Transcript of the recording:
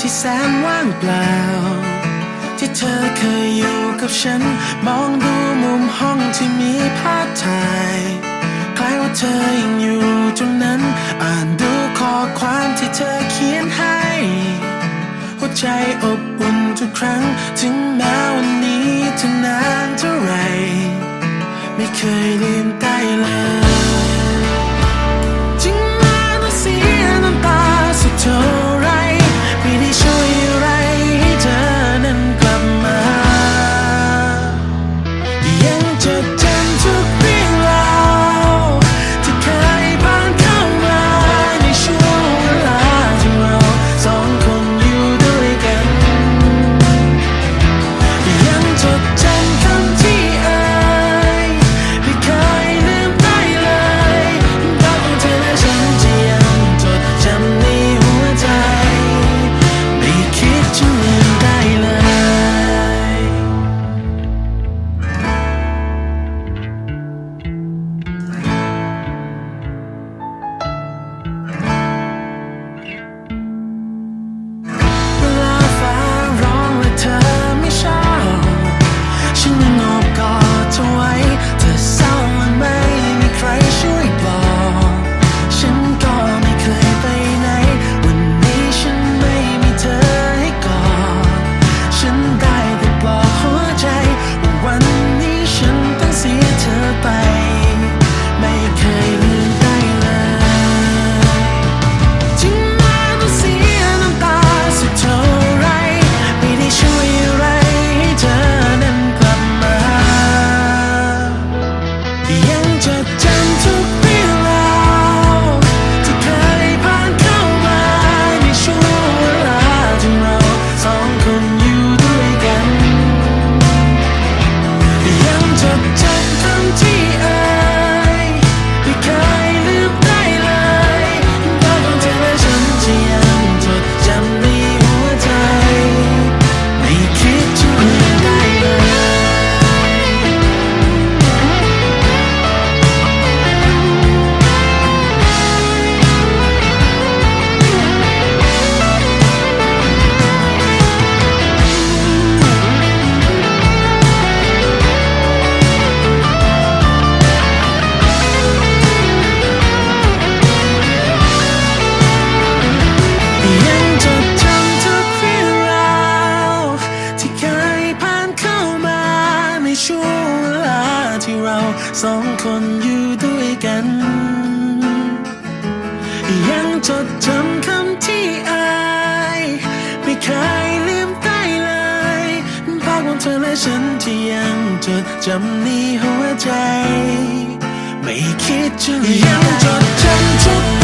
ที่แสนว่างเปล่า ที่เธอเคยอยู่กับฉัน มองดูมุมห้องที่มีภาพถ่ายคล้ายว่าเธอยังอยู่ตรงนั้น อ่านดูข้อความที่เธอเขียนให้ หัวใจอบอุ่นทุกครั้ง ถึงแม้วันนี้จะนานเท่าไร ไม่เคยลืมได้เลย ราสองคนอยู่ด้วยกัน ยังจดจำคำที่อายไม่เคยลืมได้เลยภาพของเธอและฉันที่ยังจดจำนี้หัวใจ ไม่คิดจะยังจดจำทุก